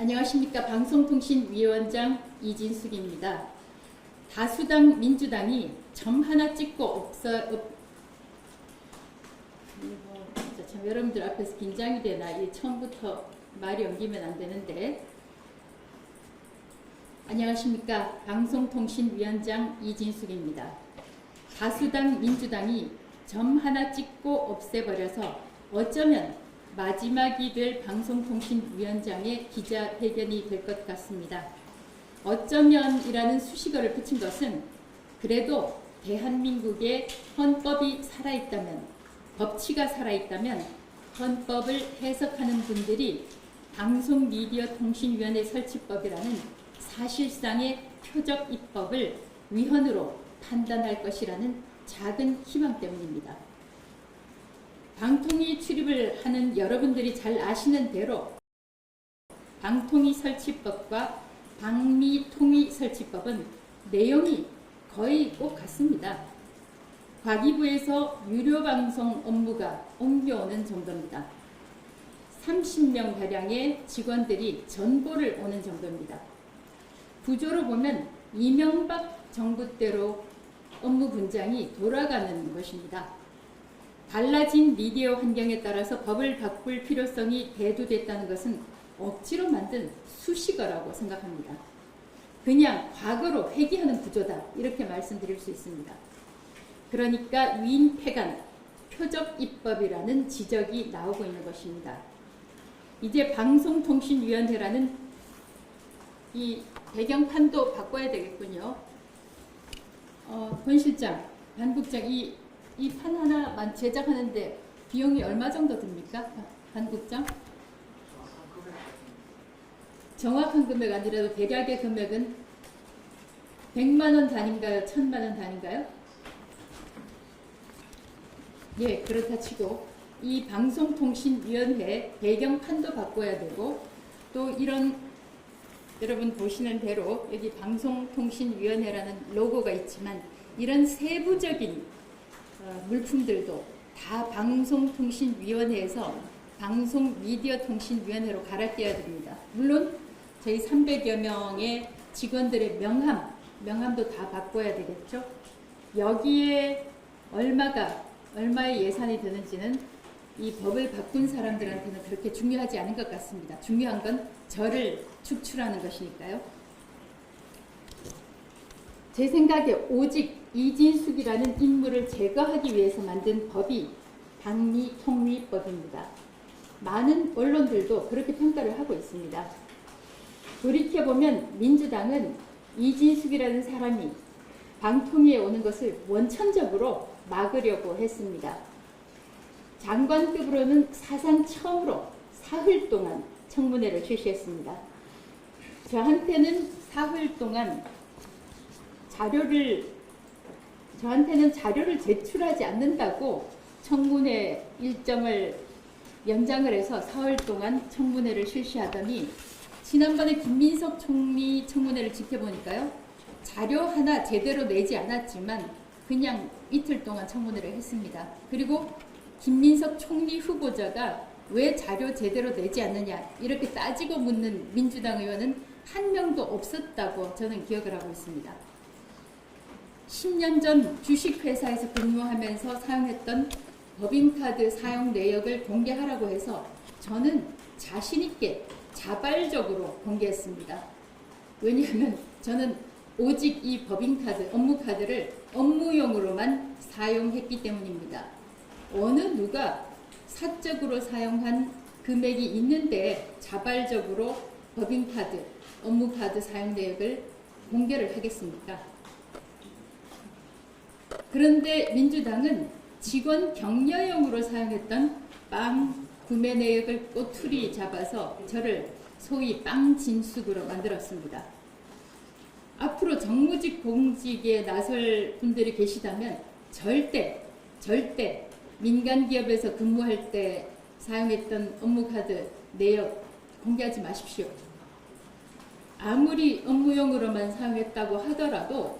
안녕하십니까 방송통신위원장 이진숙입니다. 다수당 민주당이 점 하나 찍고 없어 없, 진짜 참 여러분들 앞에서 긴장이 되나 이 처음부터 말이 엉기면 안 되는데 안녕하십니까 방송통신위원장 이진숙입니다. 다수당 민주당이 점 하나 찍고 없애버려서 어쩌면 마지막이 될 방송통신위원장의 기자회견이 될 것 같습니다. 어쩌면이라는 수식어를 붙인 것은 그래도 대한민국의 헌법이 살아있다면, 법치가 살아있다면 헌법을 해석하는 분들이 방송미디어통신위원회 설치법이라는 사실상의 표적 입법을 위헌으로 판단할 것이라는 작은 희망 때문입니다. 방통위 출입을 하는 여러분들이 잘 아시는 대로 방통위 설치법과 방미통위 설치법은 내용이 거의 꼭 같습니다. 과기부에서 유료 방송 업무가 옮겨오는 정도입니다. 30명 가량의 직원들이 전보를 오는 정도입니다. 구조로 보면 이명박 정부 때로 업무 분장이 돌아가는 것입니다. 달라진 미디어 환경에 따라서 법을 바꿀 필요성이 대두됐다는 것은 억지로 만든 수식어라고 생각합니다. 그냥 과거로 회귀하는 구조다 이렇게 말씀드릴 수 있습니다. 그러니까 위인폐간 표적 입법이라는 지적이 나오고 있는 것입니다. 이제 방송통신위원회라는 이 배경판도 바꿔야 되겠군요. 어, 권 실장, 반 국장 이 이 판 하나만 제작하는데 비용이 얼마 정도 듭니까? 반 국장? 정확한 금액 아니라도 대략의 금액은 100만 원 단위인가요? 1000만 원 단위인가요? 예, 그렇다 치고 이 방송통신위원회 배경 판도 바꿔야 되고 또 이런 여러분 보시는 대로 여기 방송통신위원회라는 로고가 있지만 이런 세부적인 어, 물품들도 다 방송통신위원회에서 방송미디어통신위원회로 갈아껴야 됩니다. 물론 저희 300여 명의 직원들의 명함, 명함도 다 바꿔야 되겠죠. 여기에 얼마가 얼마의 예산이 드는지는 이 법을 바꾼 사람들한테는 그렇게 중요하지 않은 것 같습니다. 중요한 건 저를 축출하는 것이니까요. 제 생각에 오직 이진숙이라는 인물을 제거하기 위해서 만든 법이 방미통위법입니다. 많은 언론들도 그렇게 평가를 하고 있습니다. 돌이켜보면 민주당은 이진숙이라는 사람이 방통위에 오는 것을 원천적으로 막으려고 했습니다. 장관급으로는 사상 처음으로 사흘 동안 청문회를 실시했습니다. 저한테는 사흘 동안 자료를 저한테는 자료를 제출하지 않는다고 청문회 일정을 연장을 해서 사흘 동안 청문회를 실시하더니 지난번에 김민석 총리 청문회를 지켜보니까요 자료 하나 제대로 내지 않았지만 그냥 이틀 동안 청문회를 했습니다. 그리고 김민석 총리 후보자가 왜 자료 제대로 내지 않느냐 이렇게 따지고 묻는 민주당 의원은 한 명도 없었다고 저는 기억을 하고 있습니다. 10년 전 주식회사에서 근무하면서 사용했던 법인카드 사용 내역을 공개하라고 해서 저는 자신있게 자발적으로 공개했습니다. 왜냐하면 저는 오직 이 법인카드, 업무카드를 업무용으로만 사용했기 때문입니다. 어느 누가 사적으로 사용한 금액이 있는데 자발적으로 법인카드, 업무카드 사용 내역을 공개를 하겠습니까? 그런데 민주당은 직원 격려용으로 사용했던 빵 구매 내역을 꼬투리 잡아서 저를 소위 빵 진숙으로 만들었습니다. 앞으로 정무직 공직에 나설 분들이 계시다면 절대 절대 민간 기업에서 근무할 때 사용했던 업무 카드 내역 공개하지 마십시오. 아무리 업무용으로만 사용했다고 하더라도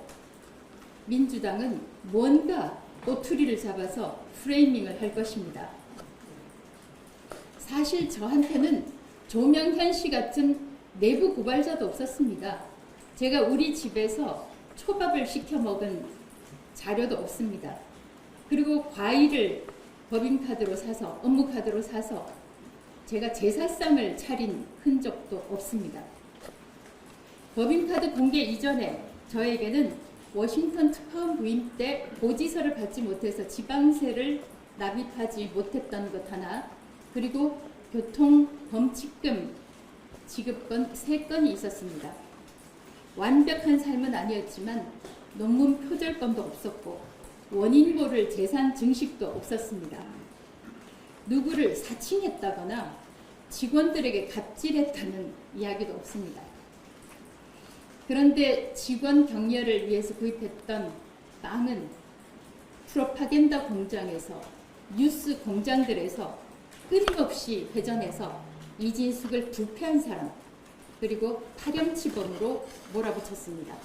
민주당은 뭔가 꼬투리를 잡아서 프레이밍을 할 것입니다. 사실 저한테는 조명현 씨 같은 내부 고발자도 없었습니다. 제가 우리 집에서 초밥을 시켜 먹은 자료도 없습니다. 그리고 과일을 법인카드로 사서 업무카드로 사서 제가 제사상을 차린 흔적도 없습니다. 법인카드 공개 이전에 저에게는 워싱턴 특파원 부임 때 고지서를 받지 못해서 지방세를 납입하지 못했던 것 하나 그리고 교통 범칙금 지급건 세 건이 있었습니다. 완벽한 삶은 아니었지만 논문 표절건도 없었고 원인고를 재산 증식도 없었습니다. 누구를 사칭했다거나 직원들에게 갑질했다는 이야기도 없습니다. 그런데 직원 격려를 위해서 구입했던 빵은 프로파겐다 공장에서 뉴스 공장들에서 끊임없이 회전해서 이진숙을 부패한 사람 그리고 파렴치범으로 몰아붙였습니다.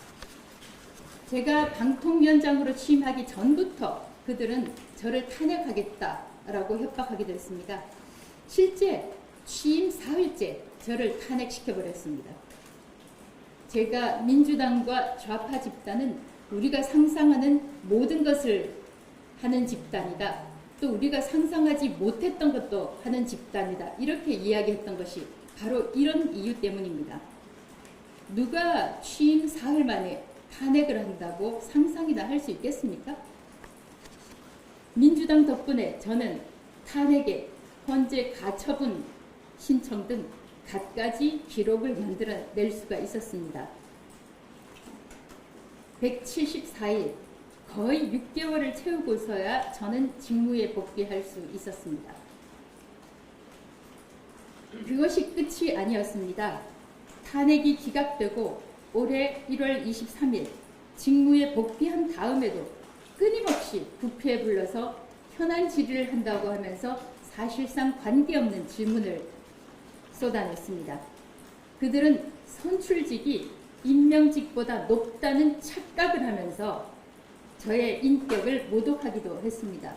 제가 방통위원장으로 취임하기 전부터 그들은 저를 탄핵하겠다라고 협박하기도 했습니다. 실제 취임 사흘째 저를 탄핵시켜버렸습니다. 제가 민주당과 좌파 집단은 우리가 상상하는 모든 것을 하는 집단이다. 또 우리가 상상하지 못했던 것도 하는 집단이다. 이렇게 이야기했던 것이 바로 이런 이유 때문입니다. 누가 취임 사흘 만에 탄핵을 한다고 상상이나 할 수 있겠습니까? 민주당 덕분에 저는 탄핵에 헌재 가처분 신청 등 갖가지 기록을 만들어낼 수가 있었습니다. 174일, 거의 6개월을 채우고서야 저는 직무에 복귀할 수 있었습니다. 그것이 끝이 아니었습니다. 탄핵이 기각되고 올해 1월 23일 직무에 복귀한 다음에도 끊임없이 국회에 불러서 현안 질의를 한다고 하면서 사실상 관계없는 질문을 쏟아냈습니다. 그들은 선출직이 임명직보다 높다는 착각을 하면서 저의 인격을 모독하기도 했습니다.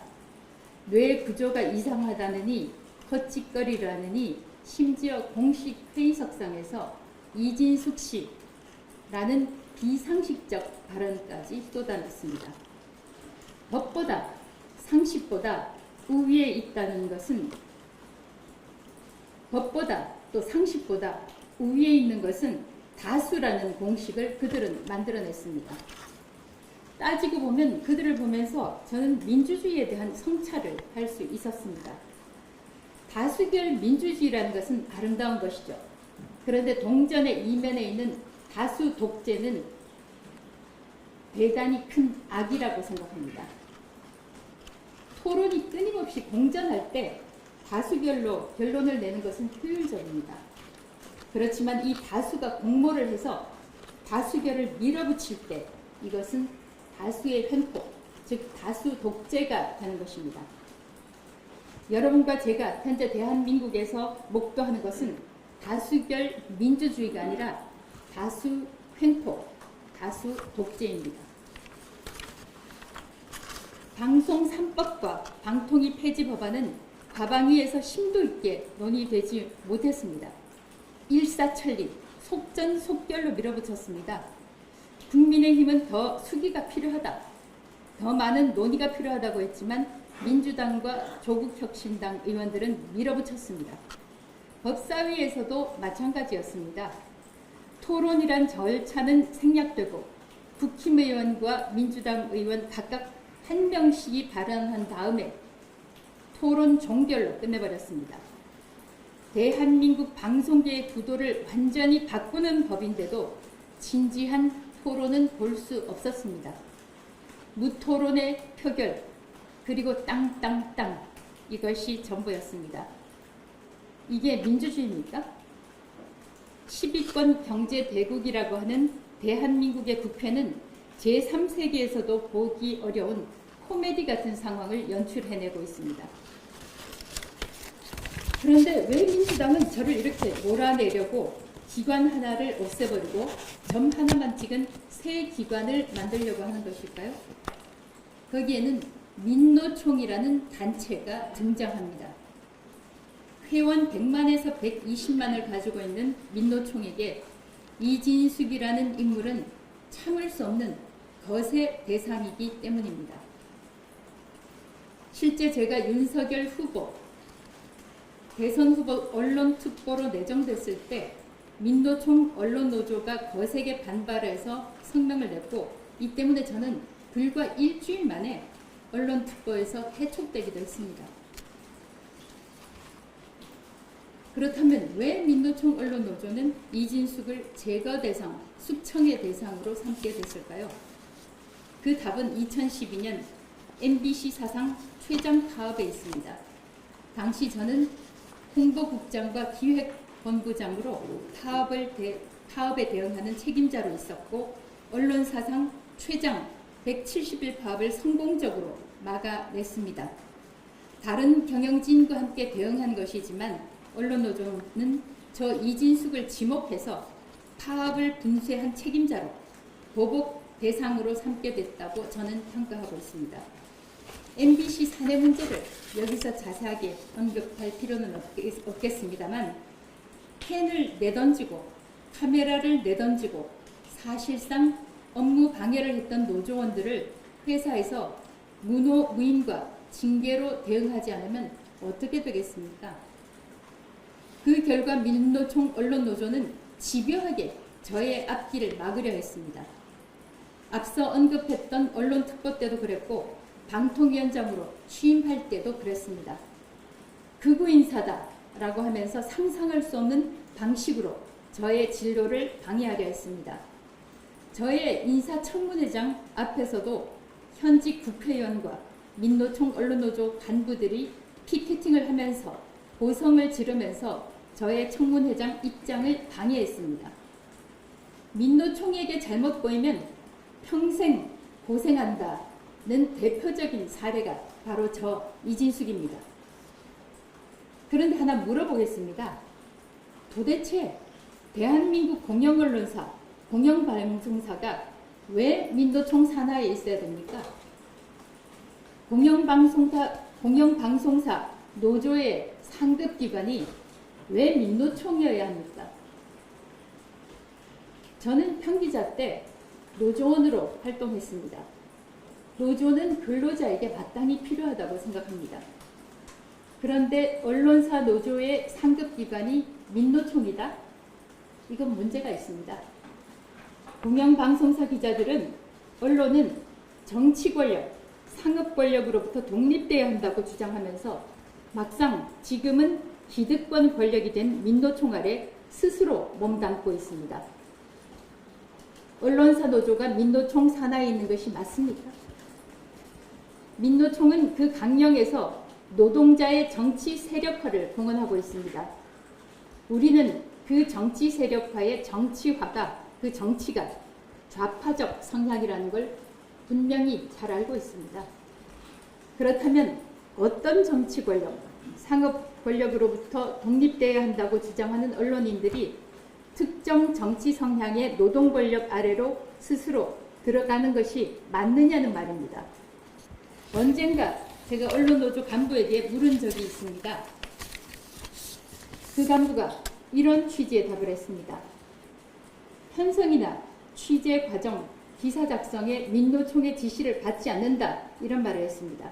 뇌 구조가 이상하다느니 헛짓거리라느니 심지어 공식 회의석상에서 이진숙 씨라는 비상식적 발언까지 쏟아냈습니다. 법보다 상식보다 우위에 있다는 것은 법보다 또 상식보다 우위에 있는 것은 다수라는 공식을 그들은 만들어냈습니다. 따지고 보면 그들을 보면서 저는 민주주의에 대한 성찰을 할 수 있었습니다. 다수결 민주주의라는 것은 아름다운 것이죠. 그런데 동전의 이면에 있는 다수 독재는 대단히 큰 악이라고 생각합니다. 토론이 끊임없이 공전할 때 다수결로 결론을 내는 것은 효율적입니다. 그렇지만 이 다수가 공모를 해서 다수결을 밀어붙일 때 이것은 다수의 횡포, 즉 다수 독재가 되는 것입니다. 여러분과 제가 현재 대한민국에서 목도하는 것은 다수결 민주주의가 아니라 다수 횡포, 다수 독재입니다. 방송 3법과 방통위 폐지 법안은 과방위에서 심도 있게 논의되지 못했습니다. 일사천리, 속전속결로 밀어붙였습니다. 국민의힘은 더 수기가 필요하다, 더 많은 논의가 필요하다고 했지만 민주당과 조국혁신당 의원들은 밀어붙였습니다. 법사위에서도 마찬가지였습니다. 토론이란 절차는 생략되고 국힘 의원과 민주당 의원 각각 한 명씩이 발언한 다음에 토론 종결로 끝내버렸습니다. 대한민국 방송계의 구도를 완전히 바꾸는 법인데도 진지한 토론은 볼 수 없었습니다. 무토론의 표결, 그리고 땅땅땅 이것이 전부였습니다. 이게 민주주의입니까? 10위권 경제 대국이라고 하는 대한민국의 국회는 제3세계에서도 보기 어려운 코미디 같은 상황을 연출해내고 있습니다. 그런데 왜 민주당은 저를 이렇게 몰아내려고 기관 하나를 없애버리고 점 하나만 찍은 새 기관을 만들려고 하는 것일까요? 거기에는 민노총이라는 단체가 등장합니다. 회원 100만에서 120만을 가지고 있는 민노총에게 이진숙이라는 인물은 참을 수 없는 거세 대상이기 때문입니다. 실제 제가 윤석열 후보 대선 후보 언론 특보로 내정됐을 때 민노총 언론 노조가 거세게 반발해서 성명을 냈고 이 때문에 저는 불과 일주일 만에 언론 특보에서 해촉되기도 했습니다. 그렇다면 왜 민노총 언론 노조는 이진숙을 제거 대상, 숙청의 대상으로 삼게 됐을까요? 그 답은 2012년 MBC 사상 최장 파업에 있습니다. 당시 저는 홍보국장과 기획본부장으로 파업을 대, 파업에 대응하는 책임자로 있었고 언론 사상 최장 170일 파업을 성공적으로 막아냈습니다. 다른 경영진과 함께 대응한 것이지만 언론노조는 저 이진숙을 지목해서 파업을 분쇄한 책임자로 보복 대상으로 삼게 됐다고 저는 평가하고 있습니다. MBC 사내 문제를 여기서 자세하게 언급할 필요는 없겠- 없겠습니다만 펜을 내던지고 카메라를 내던지고 사실상 업무 방해를 했던 노조원들을 회사에서 무노 무임과 징계로 대응하지 않으면 어떻게 되겠습니까? 그 결과 민노총 언론노조는 집요하게 저의 앞길을 막으려 했습니다. 앞서 언급했던 언론특보 때도 그랬고 방통위원장으로 취임할 때도 그랬습니다. 극우 인사다라고 하면서 상상할 수 없는 방식으로 저의 진로를 방해하려 했습니다. 저의 인사청문회장 앞에서도 현직 국회의원과 민노총 언론노조 간부들이 피켓팅을 하면서 고성을 지르면서 저의 청문회장 입장을 방해했습니다. 민노총에게 잘못 보이면 평생 고생한다 는 대표적인 사례가 바로 저 이진숙입니다. 그런데 하나 물어보겠습니다. 도대체 대한민국 공영언론사, 공영방송사가 왜 민노총 산하에 있어야 됩니까? 공영방송사, 공영방송사 노조의 상급 기관이 왜 민노총이어야 합니까? 저는 평기자 때 노조원으로 활동했습니다. 노조는 근로자에게 마땅히 필요하다고 생각합니다. 그런데 언론사 노조의 상급 기관이 민노총이다? 이건 문제가 있습니다. 공영방송사 기자들은 언론은 정치 권력, 상업 권력으로부터 독립돼야 한다고 주장하면서 막상 지금은 기득권 권력이 된 민노총 아래 스스로 몸담고 있습니다. 언론사 노조가 민노총 산하에 있는 것이 맞습니까? 민노총은 그 강령에서 노동자의 정치 세력화를 공언하고 있습니다. 우리는 그 정치 세력화의 정치화가 그 정치가 좌파적 성향이라는 걸 분명히 잘 알고 있습니다. 그렇다면 어떤 정치 권력, 상업 권력으로부터 독립돼야 한다고 주장하는 언론인들이 특정 정치 성향의 노동 권력 아래로 스스로 들어가는 것이 맞느냐는 말입니다. 언젠가 제가 언론노조 간부에게 물은 적이 있습니다. 그 간부가 이런 취지의 답을 했습니다. 편성이나 취재 과정, 기사 작성에 민노총의 지시를 받지 않는다 이런 말을 했습니다.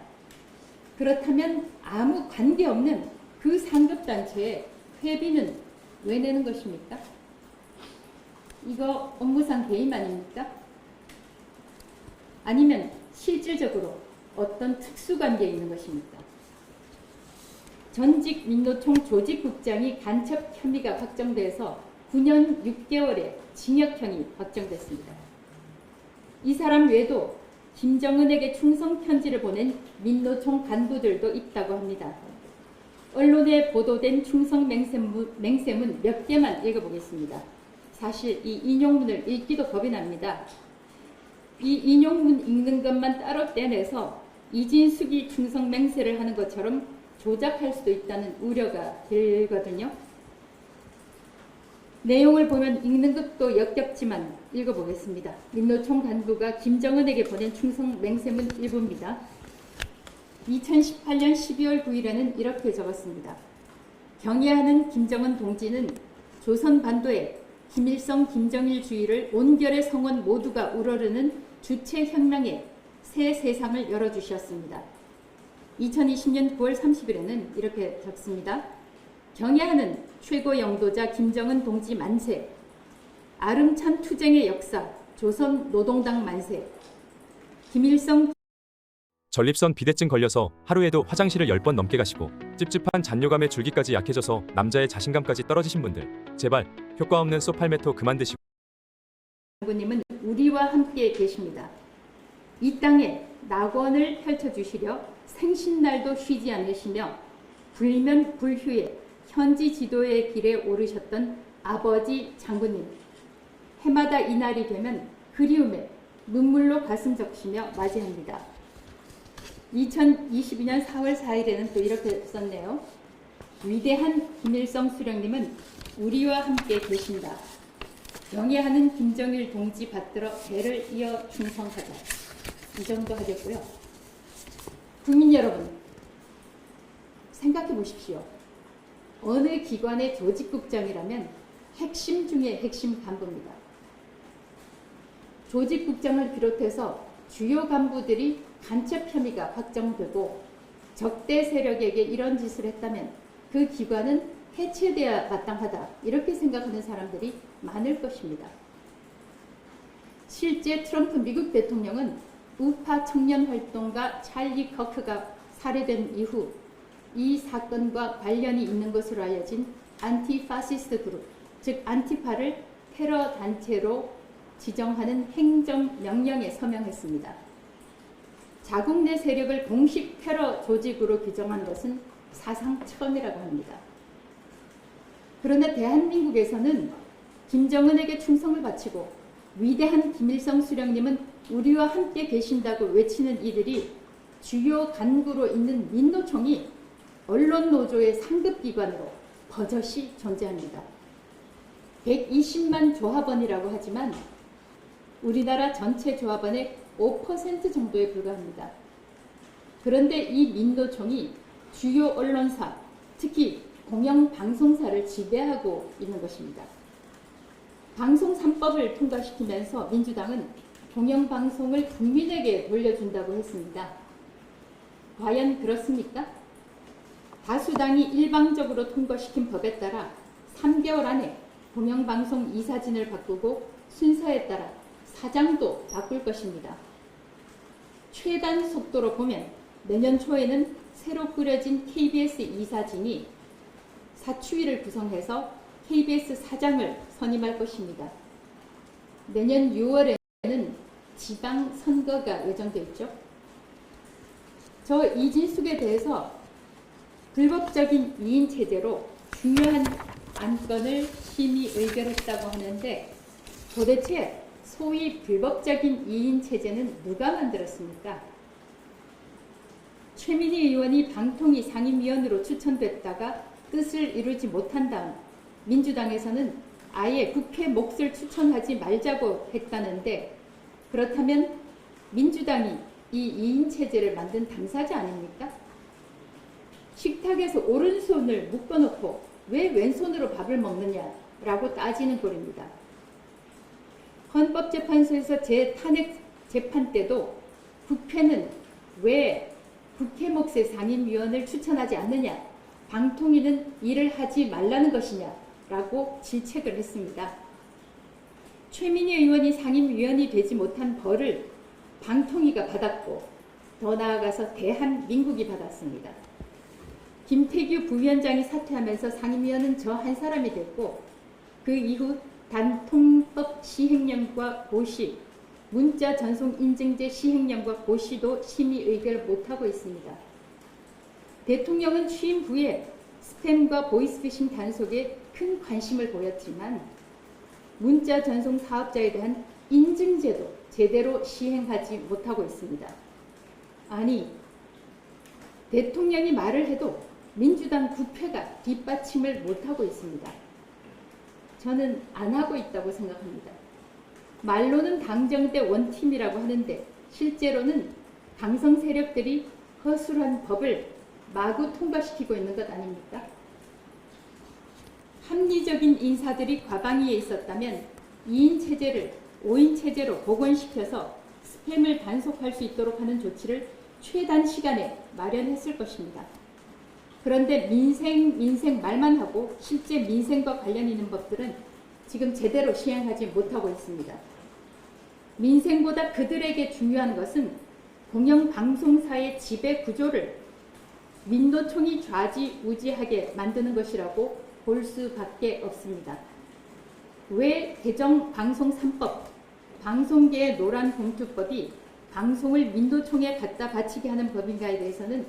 그렇다면 아무 관계없는 그 상급단체에 회비는 왜 내는 것입니까? 이거 업무상 배임 아닙니까? 아니면 실질적으로 어떤 특수관계에 있는 것입니까? 전직 민노총 조직국장이 간첩 혐의가 확정돼서 9년 6개월의 징역형이 확정됐습니다. 이 사람 외에도 김정은에게 충성 편지를 보낸 민노총 간부들도 있다고 합니다. 언론에 보도된 충성 맹세문, 맹세문 몇 개만 읽어보겠습니다. 사실 이 인용문을 읽기도 겁이 납니다. 이 인용문 읽는 것만 따로 떼내서 이진숙이 충성 맹세를 하는 것처럼 조작할 수도 있다는 우려가 들거든요. 내용을 보면 읽는 것도 역겹지만 읽어보겠습니다. 민노총 간부가 김정은에게 보낸 충성 맹세문 일부입니다. 2018년 12월 9일에는 이렇게 적었습니다. 경애하는 김정은 동지는 조선 반도에 김일성 김정일 주의를 온결의 성원 모두가 우러르는 주체 혁명의 새 세상을 열어주셨습니다. 2020년 9월 30일에는 이렇게 적습니다. 경애하는 최고 영도자 김정은 동지 만세, 아름찬 투쟁의 역사, 조선 노동당 만세, 김일성 전립선 비대증 걸려서 하루에도 화장실을 10번 넘게 가시고 찝찝한 잔뇨감에 줄기까지 약해져서 남자의 자신감까지 떨어지신 분들 제발 효과 없는 소팔메토 그만 드시고 장군님은 우리와 함께 계십니다. 이 땅에 낙원을 펼쳐주시려 생신날도 쉬지 않으시며 불면 불휴에 현지 지도의 길에 오르셨던 아버지 장군님. 해마다 이날이 되면 그리움에 눈물로 가슴 적시며 맞이합니다. 2022년 4월 4일에는 또 이렇게 썼네요. 위대한 김일성 수령님은 우리와 함께 계신다. 영예하는 김정일 동지 받들어 배를 이어 충성하자. 이 정도 하겠고요. 국민 여러분, 생각해 보십시오. 어느 기관의 조직국장이라면 핵심 중의 핵심 간부입니다. 조직국장을 비롯해서 주요 간부들이 간첩 혐의가 확정되고 적대 세력에게 이런 짓을 했다면 그 기관은 해체돼야 마땅하다. 이렇게 생각하는 사람들이 많을 것입니다. 실제 트럼프 미국 대통령은 우파 청년 활동가 찰리 커크가 살해된 이후 이 사건과 관련이 있는 것으로 알려진 안티파시스트 그룹, 즉 안티파를 테러 단체로 지정하는 행정 명령에 서명했습니다. 자국 내 세력을 공식 테러 조직으로 규정한 것은 사상 처음이라고 합니다. 그러나 대한민국에서는 김정은에게 충성을 바치고 위대한 김일성 수령님은 우리와 함께 계신다고 외치는 이들이 주요 간구로 있는 민노총이 언론 노조의 상급 기관으로 버젓이 존재합니다. 120만 조합원이라고 하지만 우리나라 전체 조합원의 5% 정도에 불과합니다. 그런데 이 민노총이 주요 언론사, 특히 공영방송사를 지배하고 있는 것입니다. 방송 3법을 통과시키면서 민주당은 공영방송을 국민에게 돌려준다고 했습니다. 과연 그렇습니까? 다수당이 일방적으로 통과시킨 법에 따라 3개월 안에 공영방송 이사진을 바꾸고 순서에 따라 사장도 바꿀 것입니다. 최단 속도로 보면 내년 초에는 새로 꾸려진 KBS 이사진이 사추위를 구성해서 KBS 사장을 선임할 것입니다. 내년 6월에는 지방 선거가 예정돼 있죠. 저 이진숙에 대해서 불법적인 이인 체제로 중요한 안건을 심의 의결했다고 하는데 도대체 소위 불법적인 이인 체제는 누가 만들었습니까? 최민희 의원이 방통위 상임위원으로 추천됐다가 뜻을 이루지 못한 다음 민주당에서는 아예 국회 몫을 추천하지 말자고 했다는데 그렇다면 민주당이 이 2인 체제를 만든 당사자 아닙니까? 식탁에서 오른손을 묶어놓고 왜 왼손으로 밥을 먹느냐라고 따지는 꼴입니다. 헌법재판소에서 제 탄핵 재판 때도 국회는 왜 국회 몫의 상임위원을 추천하지 않느냐, 방통위는 일을 하지 말라는 것이냐 라고 질책을 했습니다. 최민희 의원이 상임위원이 되지 못한 벌을 방통위가 받았고 더 나아가서 대한민국이 받았습니다. 김태규 부위원장이 사퇴하면서 상임위원은 저 한 사람이 됐고 그 이후 단통법 시행령과 고시, 문자 전송 인증제 시행령과 고시도 심의 의결 못하고 있습니다. 대통령은 취임 후에 스팸과 보이스피싱 단속에 큰 관심을 보였지만 문자 전송 사업자에 대한 인증제도 제대로 시행하지 못하고 있습니다. 아니, 대통령이 말을 해도 민주당 국회가 뒷받침을 못하고 있습니다. 저는 안 하고 있다고 생각합니다. 말로는 당정대 원팀이라고 하는데 실제로는 강성 세력들이 허술한 법을 마구 통과시키고 있는 것 아닙니까? 합리적인 인사들이 과방위에 있었다면 2인 체제를 5인 체제로 복원시켜서 스팸을 단속할 수 있도록 하는 조치를 최단 시간에 마련했을 것입니다. 그런데 민생 민생 말만 하고 실제 민생과 관련 있는 법들은 지금 제대로 시행하지 못하고 있습니다. 민생보다 그들에게 중요한 것은 공영 방송사의 지배 구조를 민노총이 좌지우지하게 만드는 것이라고 볼 수밖에 없습니다. 왜 개정 방송 3법, 방송계의 노란 봉투법이 방송을 민노총에 갖다 바치게 하는 법인가에 대해서는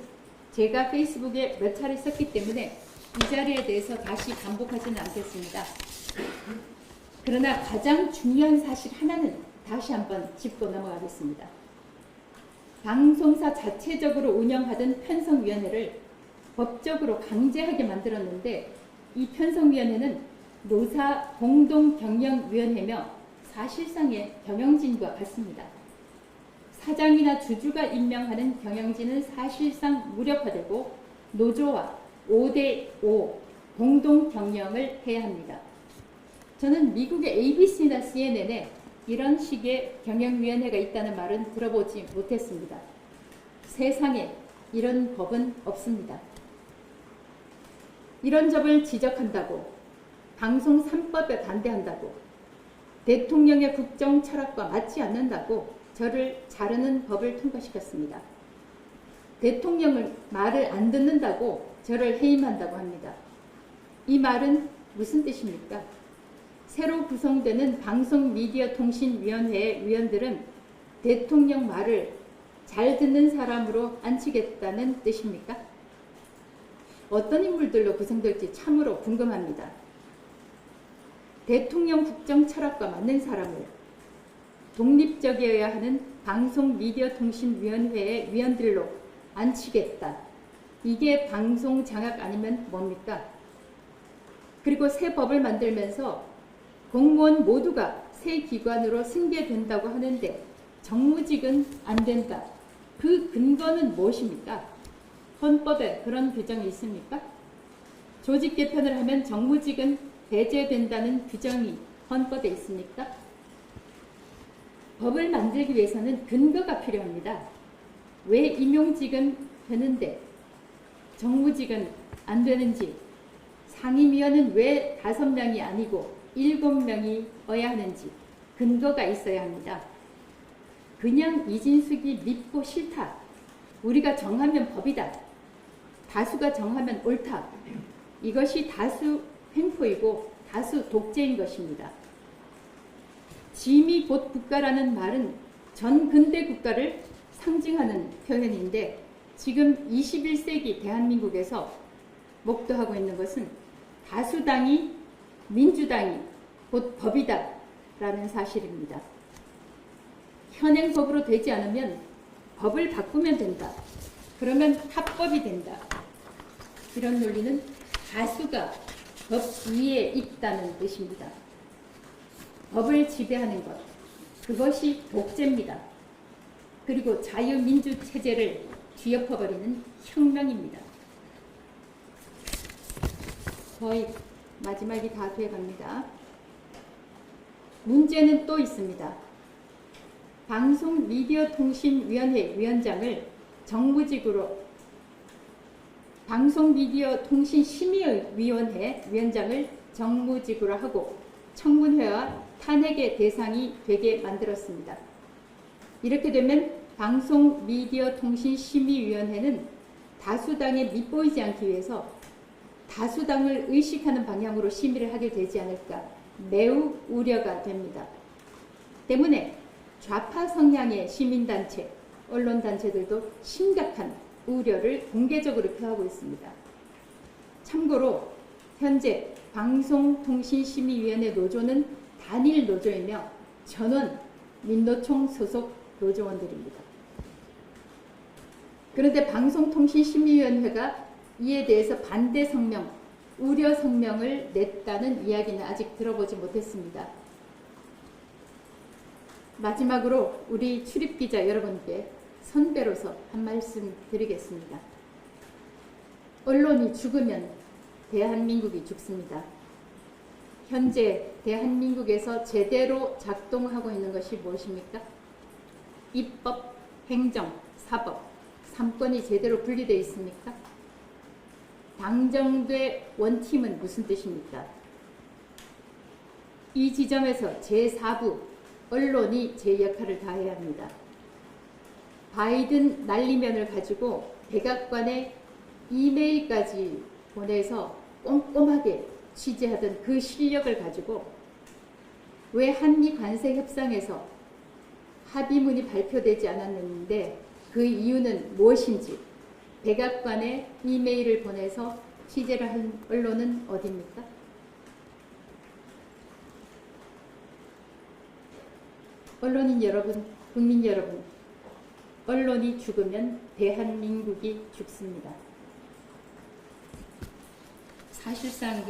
제가 페이스북에 몇 차례 썼기 때문에 이 자리에 대해서 다시 반복하지는 않겠습니다. 그러나 가장 중요한 사실 하나는 다시 한번 짚고 넘어가겠습니다. 방송사 자체적으로 운영하던 편성위원회를 법적으로 강제하게 만들었는데 이 편성위원회는 노사 공동경영위원회며 사실상의 경영진과 같습니다. 사장이나 주주가 임명하는 경영진은 사실상 무력화되고 노조와 5대5 공동 경영을 해야 합니다. 저는 미국의 ABC나 CNN에 이런 식의 경영위원회가 있다는 말은 들어보지 못했습니다. 세상에 이런 법은 없습니다. 이런 점을 지적한다고 방송 3법에 반대한다고 대통령의 국정 철학과 맞지 않는다고 저를 자르는 법을 통과시켰습니다. 대통령을 말을 안 듣는다고 저를 해임한다고 합니다. 이 말은 무슨 뜻입니까? 새로 구성되는 방송미디어통신위원회의 위원들은 대통령 말을 잘 듣는 사람으로 앉히겠다는 뜻입니까? 어떤 인물들로 구성될지 참으로 궁금합니다. 대통령 국정 철학과 맞는 사람을 독립적이어야 하는 방송미디어통신위원회의 위원들로 앉히겠다. 이게 방송 장악 아니면 뭡니까? 그리고 새 법을 만들면서 공무원 모두가 새 기관으로 승계된다고 하는데 정무직은 안 된다. 그 근거는 무엇입니까? 헌법에 그런 규정이 있습니까? 조직 개편을 하면 정무직은 배제된다는 규정이 헌법에 있습니까? 법을 만들기 위해서는 근거가 필요합니다. 왜 임용직은 되는데 정무직은 안 되는지 상임위원은 왜 다섯 명이 아니고 일곱 명이 어야 하는지 근거가 있어야 합니다. 그냥 이진숙이 믿고 싫다. 우리가 정하면 법이다. 다수가 정하면 옳다. 이것이 다수 횡포이고 다수 독재인 것입니다. 짐이 곧 국가라는 말은 전 근대 국가를 상징하는 표현인데 지금 21세기 대한민국에서 목도하고 있는 것은 다수당이 민주당이 곧 법이다 라는 사실입니다. 현행 법으로 되지 않으면 법을 바꾸면 된다. 그러면 합법이 된다. 이런 논리는 다수가 법 위에 있다는 뜻입니다. 법을 지배하는 것, 그것이 독재입니다. 그리고 자유민주 체제를 뒤엎어버리는 혁명입니다. 거의 마지막이 다 돼갑니다. 문제는 또 있습니다. 방송 미디어 통신위원회 위원장을 정무직으로 방송 미디어 통신 심의위원회 위원장을 정무직으로 하고 청문회와 탄핵의 대상이 되게 만들었습니다. 이렇게 되면 방송 미디어 통신 심의위원회는 다수당에 밑보이지 않기 위해서 다수당을 의식하는 방향으로 심의를 하게 되지 않을까 매우 우려가 됩니다. 때문에 좌파 성향의 시민단체, 언론단체들도 심각한 우려를 공개적으로 표하고 있습니다. 참고로 현재 방송통신심의위원회 노조는 단일 노조이며 전원 민노총 소속 노조원들입니다. 그런데 방송통신심의위원회가 이에 대해서 반대 성명, 우려 성명을 냈다는 이야기는 아직 들어보지 못했습니다. 마지막으로 우리 출입기자 여러분께 선배로서 한 말씀 드리겠습니다. 언론이 죽으면 대한민국이 죽습니다. 현재 대한민국에서 제대로 작동하고 있는 것이 무엇입니까? 입법, 행정, 사법, 삼권이 제대로 분리되어 있습니까? 당정대 원팀은 무슨 뜻입니까? 이 지점에서 제4부 언론이 제 역할을 다해야 합니다. 바이든 난리면을 가지고 백악관에 이메일까지 보내서 꼼꼼하게 취재하던 그 실력을 가지고 왜 한미 관세 협상에서 합의문이 발표되지 않았는데 그 이유는 무엇인지 백악관에 이메일을 보내서 취재를 한 언론은 어디입니까? 언론인 여러분, 국민 여러분, 언론이 죽으면 대한민국이 죽습니다. 사실상